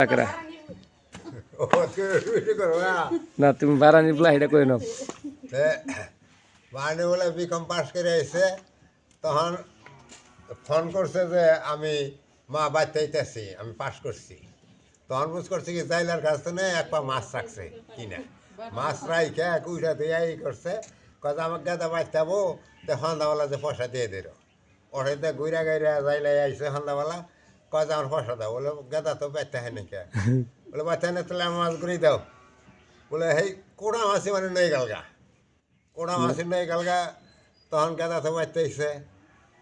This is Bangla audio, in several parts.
টাকরা না তুমি বারানি বলা এটা কই নাও। মানে বলে বিকম পাস করে এসে তখন ফোন করছে যে আমি মা বাচ্চা আইতেছি আমি পাস করছি। তখন বুঝ করছে কি জাইলার কাছ থেকে এক পা মাছ রাখছে কিনা। মাছ রাইখে উঠা দিয়ে ই করছে কত আমাকে গাদা বাচ্চাবো তো সন্ধ্যাবেলা যে পয়সা দিয়ে দিল। ওটাতে ঘুরা গাইরা যাইলাই আইসে সন্ধ্যাবেলা কয় আমার পয়সা দাও বলে গাদা তো বাচ্চা হয় নাকি? বলে বাচ্চা না তাহলে আমার মাছ ঘুরি দাও। বলে হেই কোড়া মাছি মানে নেই গালগা কোড়া মাছি নেই গালগা তখন গাদা তো বাচ্চাইছে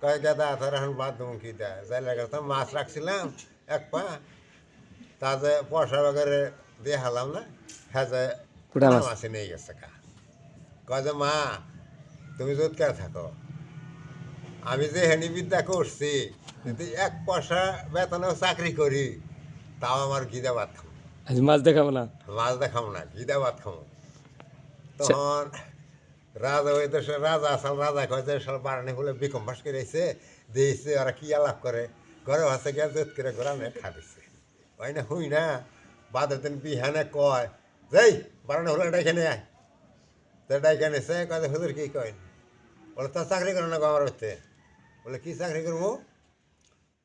কয় গাদা তোর এখন বাদ দেবো কি দেয় যাই লাগে তো মাছ রাখছিলাম এক পা। তাতে পয়সা বগেরে দিয়ে হালাম না হ্যাঁ যে কোটা মাছ। নেই গেছে কা কয় যে মা তুমি জোৎকার থাকো। আমি যে হেনি বিদ্যা করছি যদি এক পয়সা বেতনেও চাকরি করি তাও আমার গিদা ভাত খাব মাছ দেখাবো না? মাছ দেখাম না গিদা ভাত খাব। তখন রাজা ওই দেশের রাজা আসল রাজা কয় দেশের বারানি বলে বিকম পাস করে এসে দিয়েছে ওরা কি আলাপ করে? ঘরে ভাসে গিয়ে জোত করে ঘোরানে খাবিছে ওই না হুই না বাদের দিন বিহানে কয় যাই বারানি হলে ডাইকে নিয়ে আয়। তো ডাইকে নিছে কয় যে, হুজুর কি কয় বলে তো চাকরি করো না গো আমার হচ্ছে বলে কি চাকরি করব?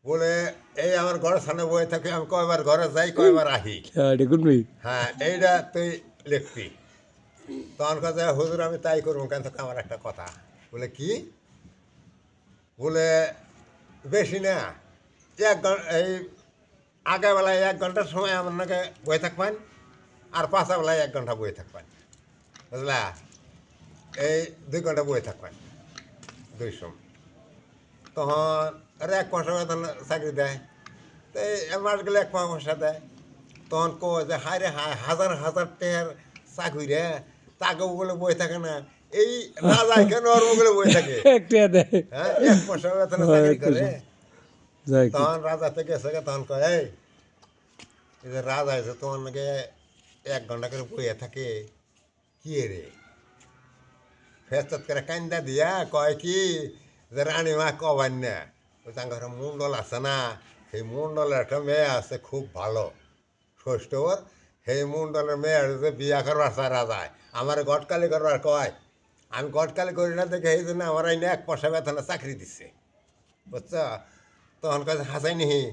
বলে এই আমার ঘরের সামনে বয়ে থাকে আমি কয়বার ঘরে যাই কয়বার আহি। হ্যাঁ এইটা তুই লিখবি। তখন কথা হুজুর আমি তাই করব। কেন তো আমার একটা কথা। বলে কি? বলে বেশি না। এক ঘণ্টা এই আগেবেলায় এক ঘণ্টার সময় আমার নাকি বয়ে থাকবেন আর পাঁচাবেলায় এক ঘণ্টা বয়ে থাকবেন। বুঝলা? এই দুই ঘণ্টা বয়ে থাকবেন দুই সময়। তখন আরে এক পয়সা বেতন চাকরি দেয়। তো মাস গেলে এক পয়সা দেয়। তখন কো যে হায় রে হায় হাজার হাজার টেয়ার চাকরি রে তাকে বলে বই থাকে না। এই রাজা কেন ওর বলে বই থাকে? হ্যাঁ এক পয়সা বেতনে চাকরি করে। তখন রাজা থেকে গেছে তখন কয় এই যে রাজা আছে তোমার নাকি এক ঘণ্টা করে বইয়া থাকে। কি রে? ফেস্তাত করে কান্দা দিয়া কয় কি যে রানী মা কবান না ওই তাঙ্গর মুন্ডল আছে না সেই মুন্ডলের একটা মেয়ে আছে খুব ভালো। ষষ্ঠ ওর সেই মুন্ডলের মেয়ে যে বিয়া করবার সারা যায়। আমার গটকালি করবার কয় আমি গটকালি করি না দেখে এই জন্য আমার এই না এক পয়সা বেতনে চাকরি দিচ্ছে বুঝছ? তখন কাছে হাসাই নিহি।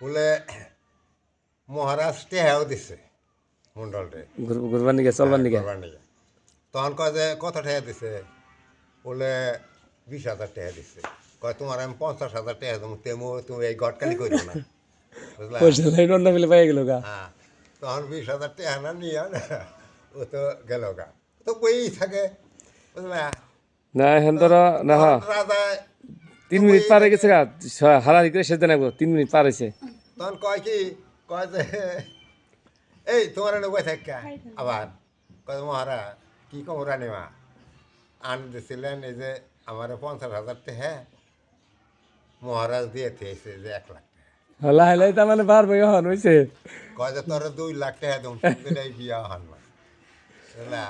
বলে মহারাজ টেহাও দিছে মন্ডলটে ঘুরবার চলবার নিগে। তখন কয় যে কত টাকা দিছে। বলে বিশ হাজার টাকা দিছে। কয় তোমার আমি পঞ্চাশ হাজার টাকা দেবো তেমু তুমি এই গটকালি করিও না। বুঝলা? মিলে পাই গেল গা। হ্যাঁ তখন বিশ হাজার টাকা না নিয়ে ও তো গেল গা। তো বই থাকে বুঝলা? না এখন ধরো না হ্যাঁ। রাজা তিন মিনিট পার হয়ে গেছে গা হারারি করে সেদিন আসব তিন মিনিট পার হয়েছে। তখন কয় কি কয় যে এই তোমার এনে বই থাক আবার। কয় মহারা কি কম রানিমা? আন দিছিলেন এই যে আমার পঞ্চাশ হাজার টাকা মহারাজ দিয়ে থেয়েছে যে এক লাখ হলা লাই লাই তার মানে পারব হন হয়েছে কয় যে তোর দুই লাখ টাকা দেবো বিয়া হন না